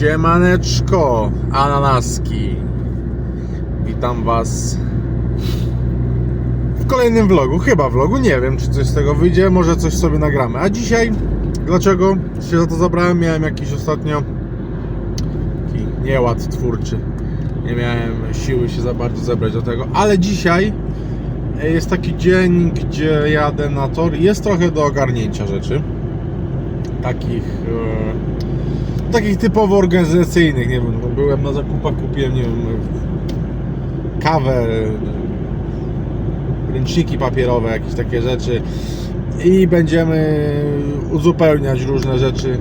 Siemaneczko, ananaski. Witam Was w kolejnym vlogu. Chyba vlogu, nie wiem czy coś z tego wyjdzie, może coś sobie nagramy. A dzisiaj, dlaczego się za to zabrałem? Miałem jakiś ostatnio taki nieład twórczy. Nie miałem siły się za bardzo zebrać do tego, ale dzisiaj jest taki dzień, gdzie jadę na tor jest trochę do ogarnięcia rzeczy. Takich. E, takich typowo organizacyjnych, nie wiem, no, byłem na zakupach, kupiłem, nie wiem, kawę, ręczniki papierowe, jakieś takie rzeczy i będziemy uzupełniać różne rzeczy,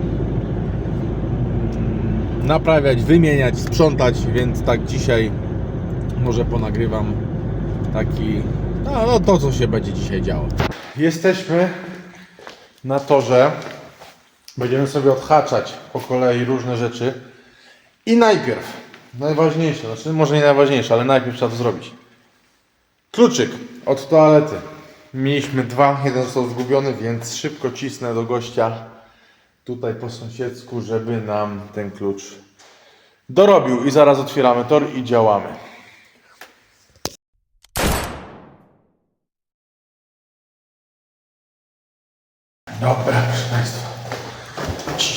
naprawiać, wymieniać, sprzątać, więc tak dzisiaj może ponagrywam taki, no, no to co się będzie dzisiaj działo. Jesteśmy na torze. Będziemy sobie odhaczać po kolei różne rzeczy. I najpierw, najważniejsze, znaczy może nie najważniejsze, ale najpierw trzeba to zrobić. Kluczyk od toalety. Mieliśmy dwa, jeden został zgubiony, więc szybko cisnę do gościa tutaj po sąsiedzku, żeby nam ten klucz dorobił. I zaraz otwieramy tor i działamy. Dobra.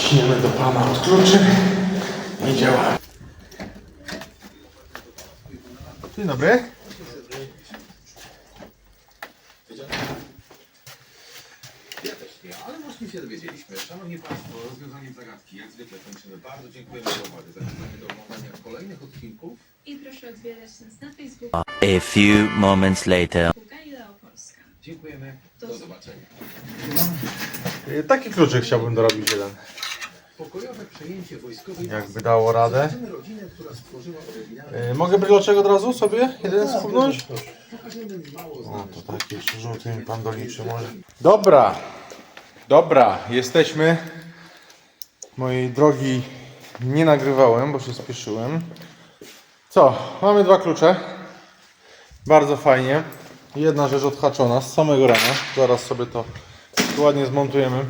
Ciśniemy do Pana od kluczy i działamy. Dzień dobry. Ja też nie, ale właśnie się dowiedzieliśmy. Szanowni Państwo, rozwiązanie zagadki jak zwykle kończymy. Bardzo dziękujemy za uwagę. Zachęcamy do oglądania kolejnych odcinków. I proszę odwiedzać nas na Facebooku A few moments later. Dziękujemy. Do zobaczenia. Taki kluczyk chciałbym dorobić jeden. Pokojowe przejęcie wojskowej Jakby dało radę. Zobaczymy rodzinę, która stworzyła oryginalny Y, Mogę bryloczek od razu sobie jeden spróbować? pokażemy mało O, znane to tak jeszcze żółty mi pan doliczy może. Dobra, dobra, jesteśmy. Mojej drogi nie nagrywałem, bo się spieszyłem. Co, mamy dwa klucze. Bardzo fajnie. Jedna rzecz odhaczona z samego rana. Zaraz sobie to ładnie zmontujemy.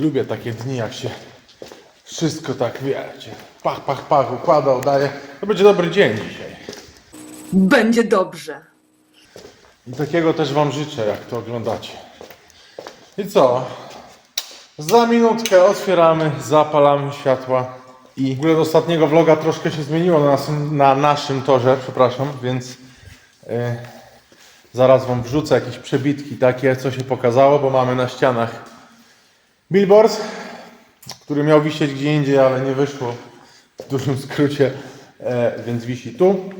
Lubię takie dni, jak się wszystko tak, wiecie, pach, pach, pach układa, udaje. To będzie dobry dzień dzisiaj. Będzie dobrze. I takiego też Wam życzę, jak to oglądacie. I co? Za minutkę otwieramy, zapalamy światła. I w ogóle do ostatniego vloga troszkę się zmieniło na, nas, na naszym torze, przepraszam, więc e, zaraz Wam wrzucę jakieś przebitki takie, co się pokazało, bo mamy na ścianach billboard, który miał wisieć gdzie indziej, ale nie wyszło w dużym skrócie, e, więc wisi tu.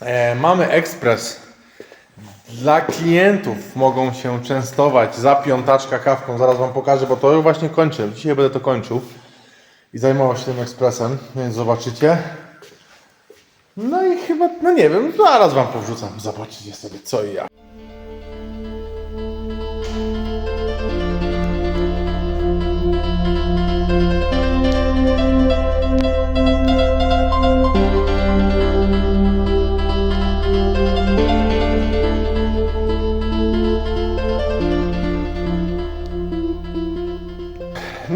E, mamy ekspres dla klientów mogą się częstować za piątaczka kawką. Zaraz Wam pokażę, bo to już właśnie kończę. Dzisiaj będę to kończył i zajmował się tym ekspresem, więc zobaczycie. No i chyba, no nie wiem, zaraz Wam powrzucam. Zobaczycie sobie co i jak.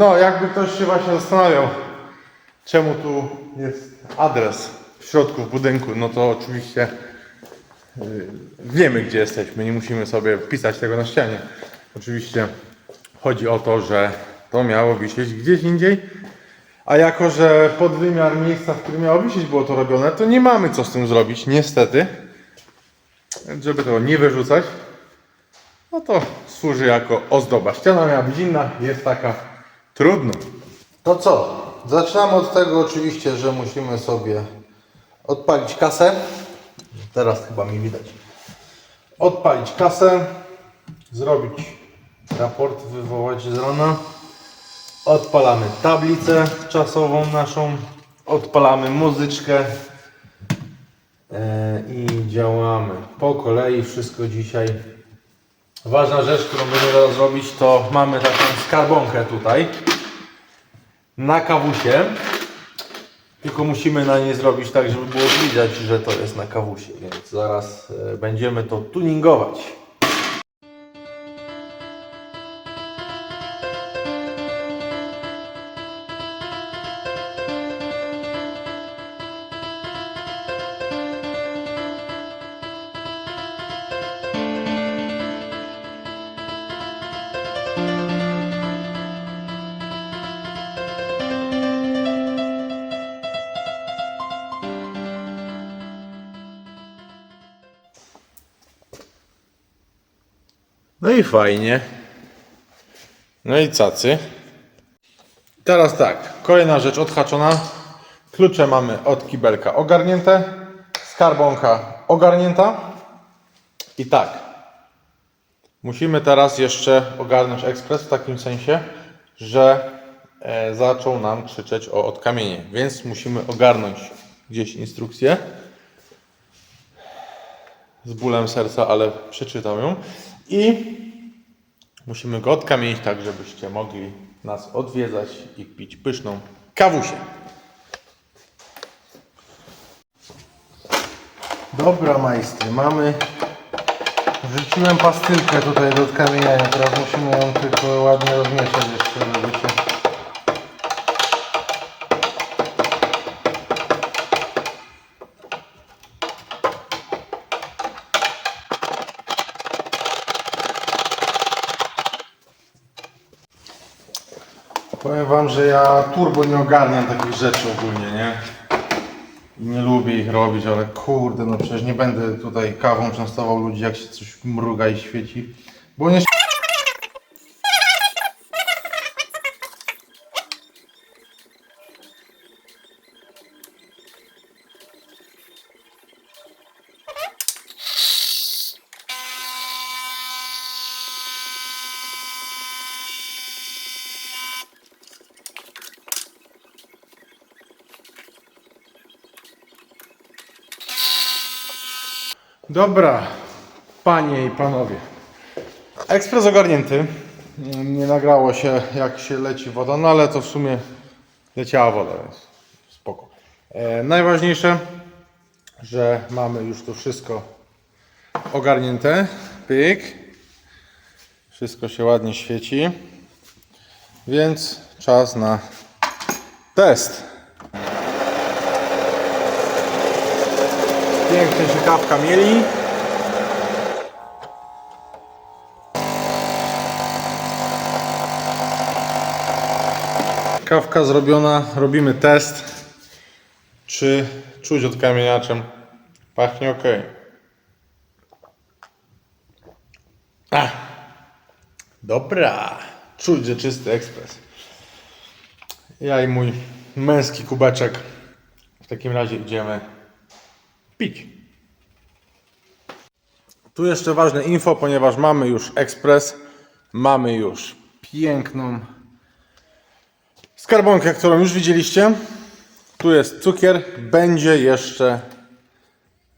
No, jakby ktoś się właśnie zastanawiał, czemu tu jest adres w środku w budynku, no to oczywiście yy, wiemy, gdzie jesteśmy, nie musimy sobie pisać tego na ścianie. Oczywiście chodzi o to, że to miało wisieć gdzieś indziej, a jako, że pod wymiar miejsca, w którym miało wisieć było to robione, to nie mamy co z tym zrobić, niestety. Żeby tego nie wyrzucać, no to służy jako ozdoba. Ściana miała być inna, jest taka trudno. To co? Zaczynamy od tego oczywiście, że musimy sobie odpalić kasę. Teraz chyba mi widać. Odpalić kasę, zrobić raport, wywołać z rana. Odpalamy tablicę czasową naszą, odpalamy muzyczkę e, i działamy po kolei. Wszystko dzisiaj Ważna rzecz, którą będziemy teraz zrobić, to mamy taką skarbonkę tutaj na kawusie. Tylko musimy na niej zrobić tak, żeby było widać, że to jest na kawusie, więc zaraz e, będziemy to tuningować. I fajnie. No i cacy. Teraz tak, kolejna rzecz odhaczona. Klucze mamy od kibelka ogarnięte, skarbonka ogarnięta. I tak, musimy teraz jeszcze ogarnąć ekspres w takim sensie, że e, zaczął nam krzyczeć o odkamienie, więc musimy ogarnąć gdzieś instrukcję. Z bólem serca, ale przeczytam ją. I musimy go odkamienić tak, żebyście mogli nas odwiedzać i pić pyszną kawusię. Dobra majstry, mamy... Wrzuciłem pastylkę tutaj do odkamieniania, teraz musimy ją tylko ładnie rozmieszać jeszcze, żeby się... Powiem wam, że ja turbo nie ogarniam takich rzeczy ogólnie, nie? Nie lubię ich robić, ale kurde, no przecież nie będę tutaj kawą częstował ludzi, jak się coś mruga i świeci. Bo nie Dobra, panie i panowie. Ekspres ogarnięty. Nie nagrało się jak się leci woda, no ale to w sumie leciała woda, więc spoko. E, najważniejsze, że mamy już to wszystko ogarnięte. Pyk. Wszystko się ładnie świeci. Więc czas na test. Pięknie się kawka mieli. Kawka zrobiona, robimy test. Czy czuć odkamieniaczem? Pachnie ok. Ach. Dobra. Czuć, że czysty ekspres. Ja i mój męski kubeczek. W takim razie idziemy pić. Tu jeszcze ważne info, ponieważ mamy już ekspres, mamy już piękną skarbonkę, którą już widzieliście. Tu jest cukier, będzie jeszcze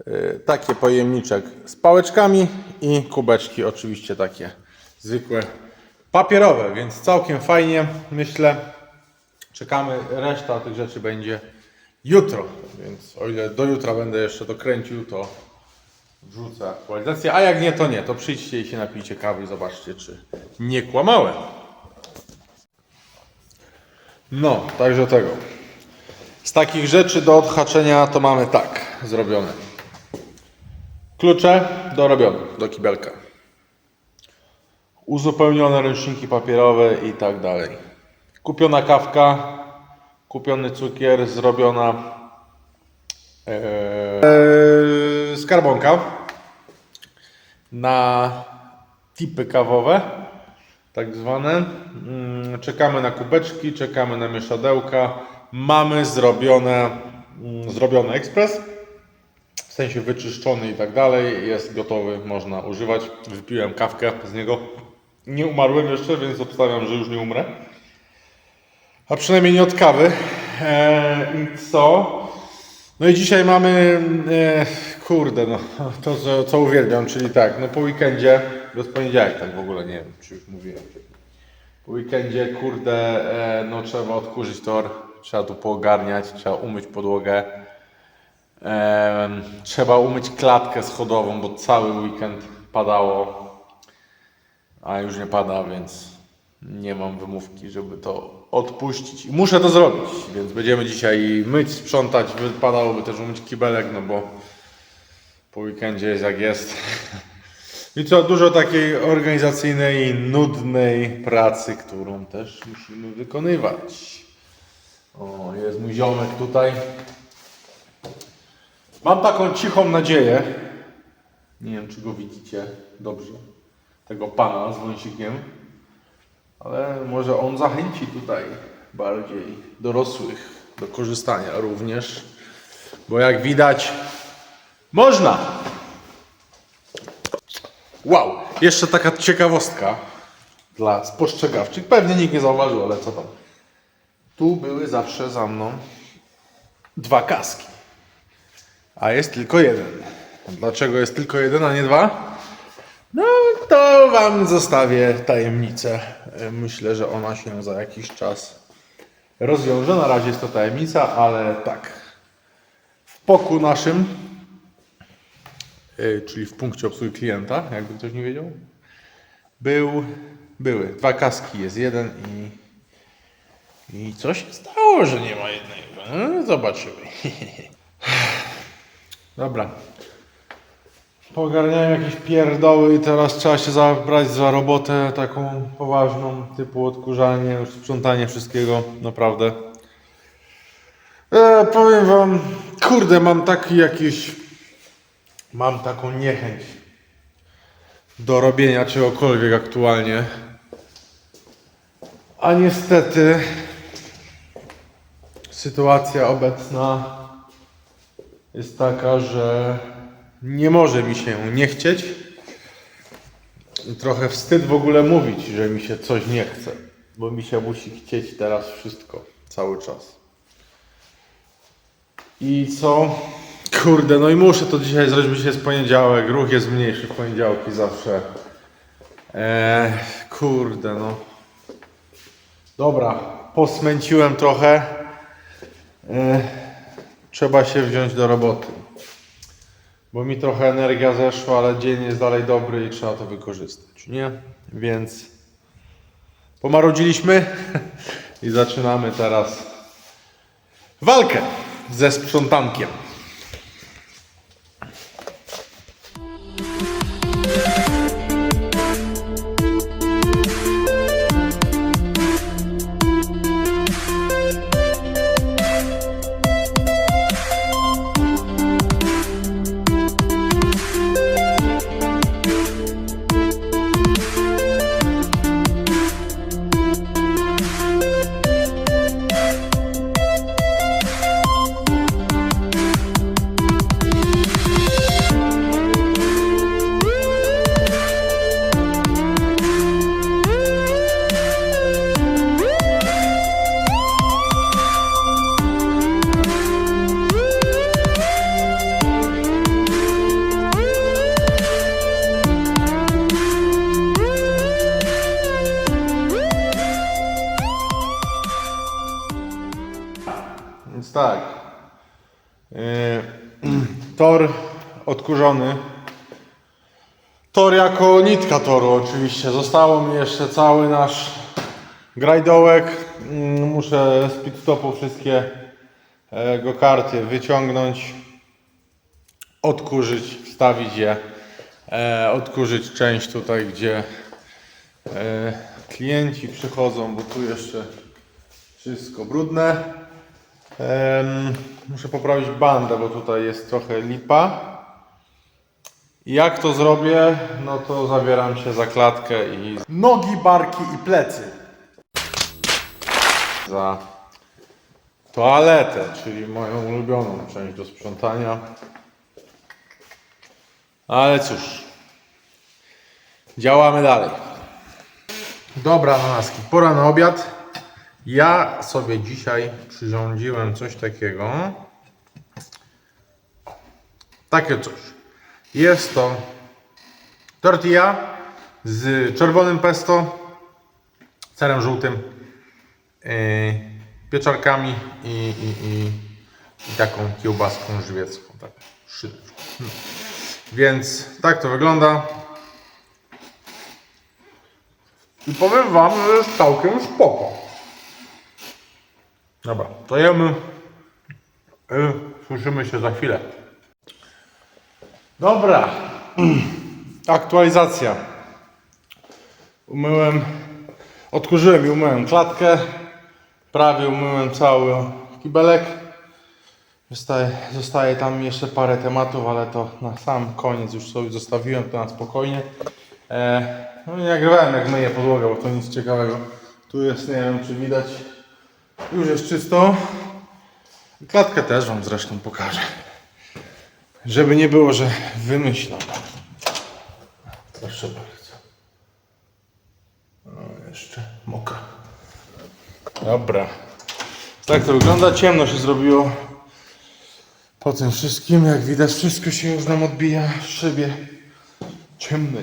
y, taki pojemniczek z pałeczkami i kubeczki oczywiście takie zwykłe papierowe, więc całkiem fajnie myślę. Czekamy, reszta tych rzeczy będzie jutro, więc o ile do jutra będę jeszcze to kręcił, to wrzucę aktualizację, a jak nie, to nie, to przyjdźcie i się napijcie kawy i zobaczcie, czy nie kłamałem. No, także tego. Z takich rzeczy do odhaczenia to mamy tak zrobione. Klucze dorobione do kibelka. Uzupełnione ręczniki papierowe i tak dalej. Kupiona kawka, kupiony cukier, zrobiona Eee, skarbonka na tipy kawowe, tak zwane. Mm, Czekamy na kubeczki, czekamy na mieszadełka. Mamy zrobione, mm, zrobiony ekspres, w sensie wyczyszczony i tak dalej. Jest gotowy, można używać. Wypiłem kawkę z niego. Nie umarłem jeszcze, więc obstawiam, że już nie umrę. A przynajmniej nie od kawy. Eee, I co? No i dzisiaj mamy, e, kurde, no, to co, co uwielbiam, czyli tak, no po weekendzie, bez poniedziałek tak w ogóle, nie wiem, czy już mówiłem. Po weekendzie, kurde, e, no trzeba odkurzyć tor, trzeba tu poogarniać, trzeba umyć podłogę, e, trzeba umyć klatkę schodową, bo cały weekend padało, a już nie pada, więc nie mam wymówki, żeby to odpuścić. I muszę to zrobić, więc będziemy dzisiaj myć, sprzątać. Wypadałoby też umyć kibelek, no bo po weekendzie jest jak jest. I co, dużo takiej organizacyjnej, nudnej pracy, którą też musimy wykonywać. O, jest mój ziomek tutaj. Mam taką cichą nadzieję. Nie wiem, czy go widzicie dobrze. tego pana z wąsikiem. Ale może on zachęci tutaj bardziej dorosłych do korzystania również. Bo jak widać, można! Wow! Jeszcze taka ciekawostka dla spostrzegawczych. Pewnie nikt nie zauważył, ale co tam. Tu były zawsze za mną dwa kaski. A jest tylko jeden. Dlaczego jest tylko jeden, a nie dwa? No, to Wam zostawię tajemnicę. E, Myślę, że ona się za jakiś czas rozwiąże. Na razie jest to tajemnica, ale tak. W poku naszym, e, czyli w punkcie obsługi klienta, jakby ktoś nie wiedział, był, były dwa kaski, jest jeden i, i co się stało, że nie ma jednego? No, zobaczymy. Dobra. Pogarniałem jakieś pierdoły i teraz trzeba się zabrać za robotę taką poważną, typu odkurzanie, sprzątanie wszystkiego, naprawdę. E, powiem wam, kurde, mam taki jakiś, mam taką niechęć do robienia czegokolwiek aktualnie. A niestety sytuacja obecna jest taka, że nie może mi się nie chcieć. Trochę wstyd w ogóle mówić, że mi się coś nie chce, bo mi się musi chcieć teraz wszystko, cały czas. I co? Kurde, no i muszę to dzisiaj zrobić, bo dzisiaj jest poniedziałek, ruch jest mniejszy w poniedziałki zawsze. Eee, kurde, no. Dobra, posmęciłem trochę. Eee, trzeba się wziąć do roboty. Bo mi trochę energia zeszła, ale dzień jest dalej dobry i trzeba to wykorzystać, nie? Więc pomarudziliśmy i zaczynamy teraz walkę ze sprzątankiem. Więc tak. Yy, tor odkurzony. Tor jako nitka toru oczywiście. Zostało mi jeszcze cały nasz grajdołek. Mm, Muszę z pit stopu wszystkie e, go karty wyciągnąć, odkurzyć, wstawić je, e, odkurzyć część tutaj, gdzie e, klienci przychodzą, bo tu jeszcze wszystko brudne. Em, muszę poprawić bandę, bo tutaj jest trochę lipa. I Jak to zrobię, no to zabieram się za klatkę i nogi, barki i plecy. Za toaletę, czyli moją ulubioną część do sprzątania. Ale cóż, działamy dalej. Dobra, nanaski, pora na obiad. Ja sobie dzisiaj przyrządziłem coś takiego. Takie coś. Jest to tortilla z czerwonym pesto, serem żółtym, yy, pieczarkami i, i, i, i taką kiełbaską żywiecką. Tak. No. Więc tak to wygląda. I powiem Wam, że jest całkiem spoko. Dobra, to jemy. Y, Słyszymy się za chwilę. Dobra. Aktualizacja. Umyłem, odkurzyłem i umyłem klatkę. Prawie umyłem cały kibelek. Zostaje, zostaje tam jeszcze parę tematów, ale to na sam koniec już sobie zostawiłem to na spokojnie. E, No nie nagrywałem jak myję podłogę, bo to nic ciekawego. Tu jest, nie wiem czy widać, już jest czysto. Klatkę też wam zresztą pokażę. Żeby nie było, że wymyślam. Proszę bardzo. O, jeszcze mokra. Dobra. Tak to wygląda. Ciemno się zrobiło. Po tym wszystkim, jak widać, wszystko się już nam odbija w szybie ciemnej.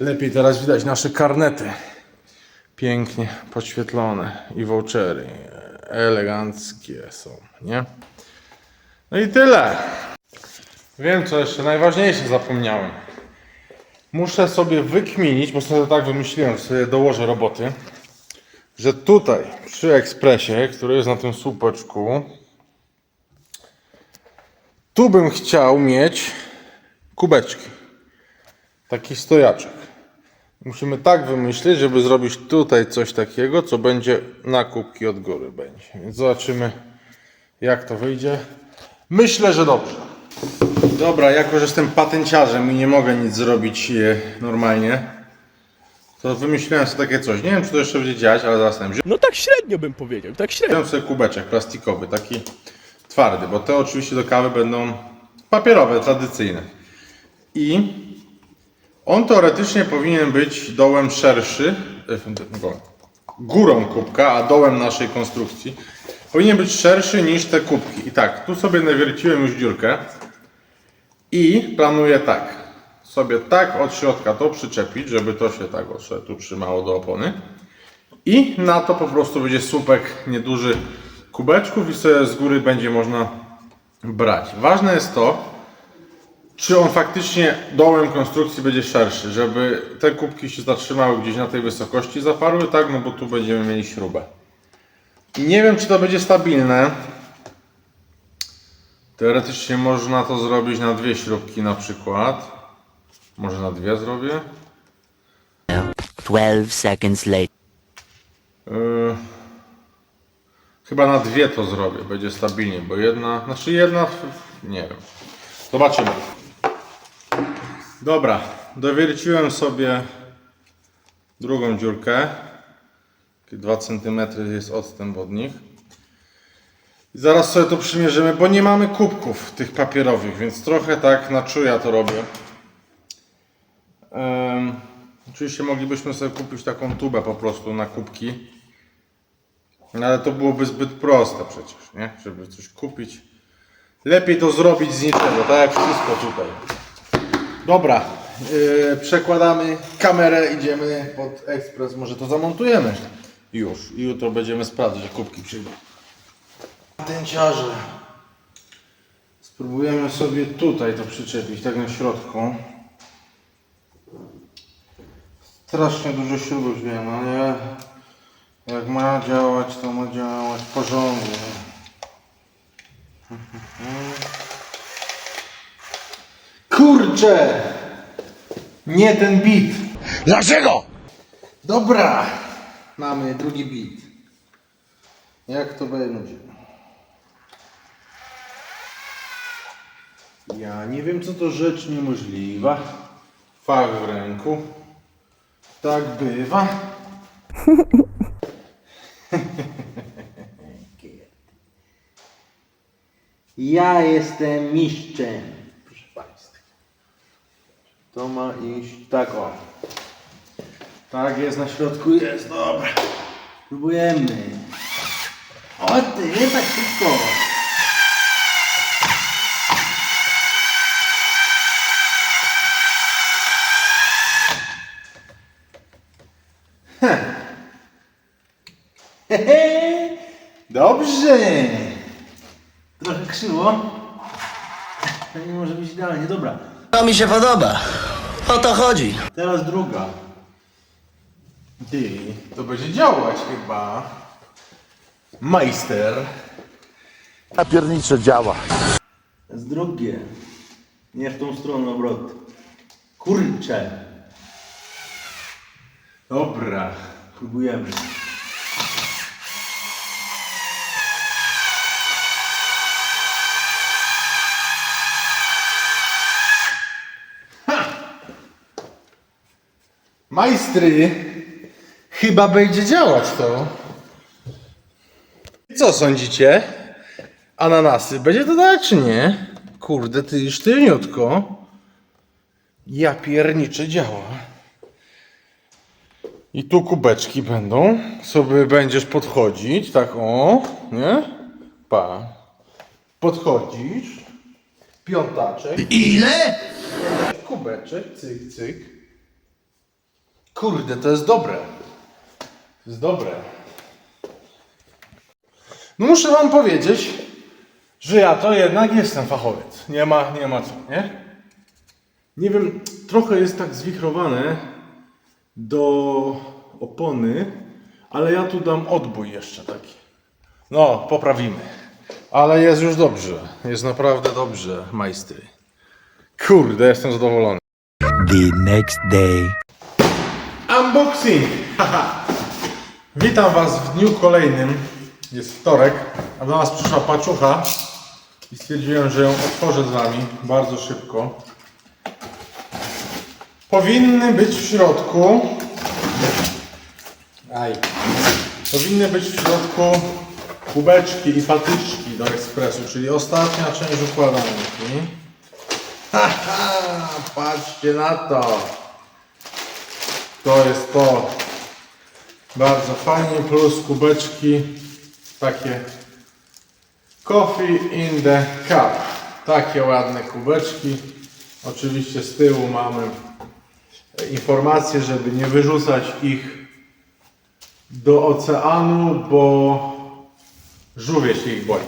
Lepiej teraz widać nasze karnety. Pięknie podświetlone i vouchery. Eleganckie są, nie? No i tyle. Wiem co jeszcze najważniejsze zapomniałem. Muszę sobie wykminić, bo sobie tak wymyśliłem, sobie dołożę roboty, że tutaj przy ekspresie, który jest na tym słupeczku, tu bym chciał mieć kubeczki. Taki stojaczek. Musimy tak wymyślić, żeby zrobić tutaj coś takiego, co będzie na kubki od góry będzie. Więc zobaczymy, jak to wyjdzie. Myślę, że dobrze. Dobra, jako że jestem patenciarzem i nie mogę nic zrobić e, normalnie, to wymyśliłem sobie takie coś. Nie wiem, czy to jeszcze będzie działać, ale zastanawiam się. No tak średnio bym powiedział, tak średnio. Wziąłem sobie kubeczek plastikowy, taki twardy, bo te oczywiście do kawy będą papierowe, tradycyjne. I on teoretycznie powinien być dołem szerszy, e, górą kubka, a dołem naszej konstrukcji powinien być szerszy niż te kubki. I tak, tu sobie nawierciłem już dziurkę i planuję tak, sobie tak od środka to przyczepić, żeby to się tak tu trzymało do opony. I na to po prostu będzie słupek nieduży kubeczków i sobie z góry będzie można brać. Ważne jest to, czy on faktycznie dołem konstrukcji będzie szerszy, żeby te kubki się zatrzymały gdzieś na tej wysokości, zaparły, tak? No bo tu będziemy mieli śrubę. I nie wiem, czy to będzie stabilne. Teoretycznie można to zrobić na dwie śrubki na przykład. Może na dwie zrobię? 12 seconds later. Yy, chyba na dwie to zrobię, będzie stabilnie, bo jedna, znaczy jedna, nie wiem. Zobaczymy. Dobra, dowierciłem sobie drugą dziurkę. 2 cm jest odstęp od nich. I zaraz sobie to przymierzymy, bo nie mamy kubków tych papierowych, więc trochę tak na czuja to robię. Em, oczywiście moglibyśmy sobie kupić taką tubę po prostu na kubki. No ale to byłoby zbyt proste przecież, nie? Żeby coś kupić. Lepiej to zrobić z niczego, tak jak wszystko tutaj. Dobra, yy, przekładamy kamerę, idziemy pod ekspres, może to zamontujemy. Już, i jutro będziemy sprawdzać, jak kubki przyjdą. Tęciarze. Spróbujemy sobie tutaj to przyczepić, tak na środku. Strasznie dużo śrubek wiem, ale jak ma działać, to ma działać porządnie. Kurczę! Nie ten bit. Dlaczego? Dobra, mamy drugi bit. Jak to będzie? Ja nie wiem, co to rzecz niemożliwa. Fach w ręku. Tak bywa. Ja jestem mistrzem. To ma iść tak o. Tak jest, na środku jest, dobra. Próbujemy. O ty, tak szybko. Dobrze. Trochę krzywo. To nie może być idealnie, dobra. To mi się podoba. O to chodzi. Teraz druga. Ty, to będzie działać chyba. Majster. Napiernicze działa. Z drugie. Nie w tą stronę obrot. Kurcze. Dobra, próbujemy. Majstry, chyba będzie działać to. I co sądzicie? Ananasy, będzie to dawać czy nie? Kurde, ty sztywniutko. Ja pierniczy działa. I tu kubeczki będą. Sobie będziesz podchodzić, tak o, nie? Pa. Podchodzisz. Piątaczek. Ile? Kubeczek, cyk, cyk. Kurde, to jest dobre. To jest dobre. No muszę wam powiedzieć, że ja to jednak jestem fachowiec. Nie ma, nie ma co, nie? Nie wiem, trochę jest tak zwichrowane do opony, ale ja tu dam odbój jeszcze taki. No, poprawimy. Ale jest już dobrze. Jest naprawdę dobrze, majstry. Kurde, jestem zadowolony. The next day. Unboxing! Witam Was w dniu kolejnym. Jest wtorek, a do nas przyszła paczucha i stwierdziłem, że ją otworzę z Wami bardzo szybko. Powinny być w środku. Aj. Powinny być w środku kubeczki i patyczki do ekspresu, czyli ostatnia część układanki. Haha, patrzcie na to. To jest to. Bardzo fajnie, plus kubeczki takie Coffee in the cup. Takie ładne kubeczki. Oczywiście z tyłu mamy informację, żeby nie wyrzucać ich do oceanu, bo żółwie się ich boi.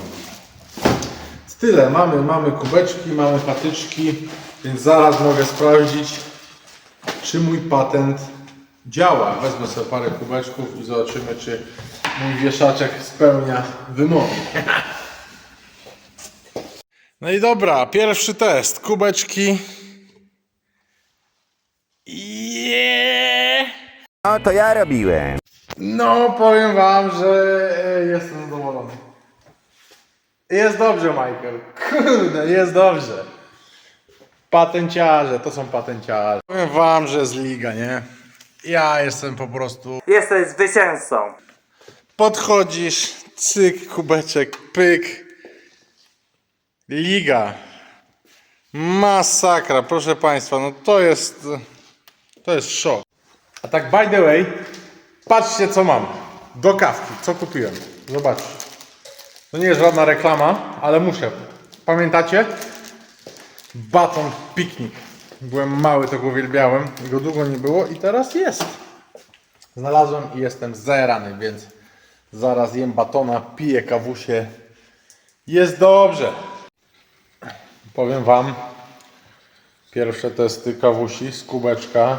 Tyle, mamy, mamy kubeczki, mamy patyczki, więc zaraz mogę sprawdzić, czy mój patent działa. Wezmę sobie parę kubeczków i zobaczymy, czy mój wieszaczek spełnia wymogi. No i dobra, pierwszy test. Kubeczki. Yeah! No to ja robiłem. No, powiem wam, że e, jestem zadowolony. Jest dobrze, Michael. Kurde, jest dobrze. Patenciarze, to są patenciarze. Powiem wam, że jest liga, nie? Ja jestem po prostu... Jesteś zwycięzcą. Podchodzisz, cyk, kubeczek, pyk. Liga. Masakra, proszę państwa, no to jest... To jest szok. A tak by the way, patrzcie co mam. Do kawki, co kupiłem. Zobaczcie. To nie jest żadna reklama, ale muszę. Pamiętacie? Baton piknik. Byłem mały, to go uwielbiałem. Go długo nie było i teraz jest. Znalazłem i jestem zajarany, więc zaraz jem batona, piję kawusie. Jest dobrze. Powiem wam, pierwsze testy kawusi z kubeczka.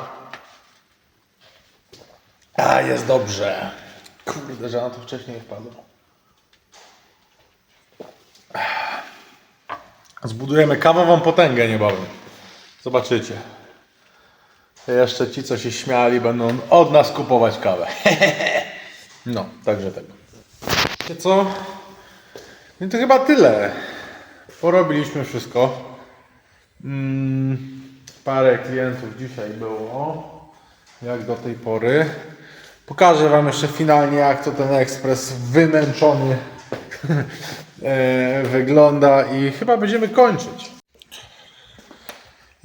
A, jest dobrze. Kurde, że na to wcześniej nie wpadło. Zbudujemy kawową potęgę niebawem. Zobaczycie. Jeszcze ci, co się śmiali, będą od nas kupować kawę. No, także tego. Wiecie co? No to chyba tyle. Porobiliśmy wszystko. Mm, parę klientów dzisiaj było. Jak do tej pory. Pokażę Wam jeszcze finalnie, jak to ten ekspres wymęczony e, wygląda i chyba będziemy kończyć.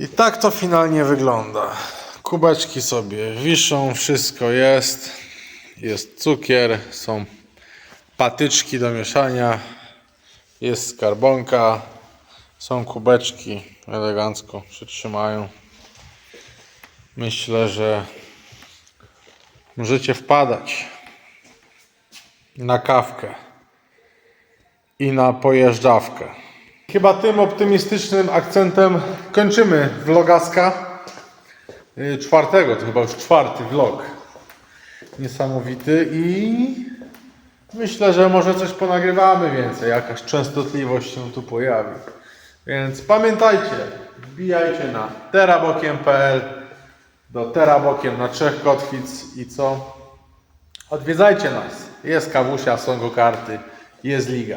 I tak to finalnie wygląda. Kubeczki sobie wiszą, wszystko jest. Jest cukier, są patyczki do mieszania, jest skarbonka, są kubeczki, elegancko przytrzymają. Myślę, że możecie wpadać na kawkę i na pojeżdżawkę. Chyba tym optymistycznym akcentem kończymy vlogaska y, czwartego, to chyba już czwarty vlog. Niesamowity i myślę, że może coś ponagrywamy więcej, jakaś częstotliwość się tu pojawi. Więc pamiętajcie, wbijajcie na terabokiem.pl do terabokiem na trzech kotwic i co? Odwiedzajcie nas. Jest kawusia, są go karty, jest liga.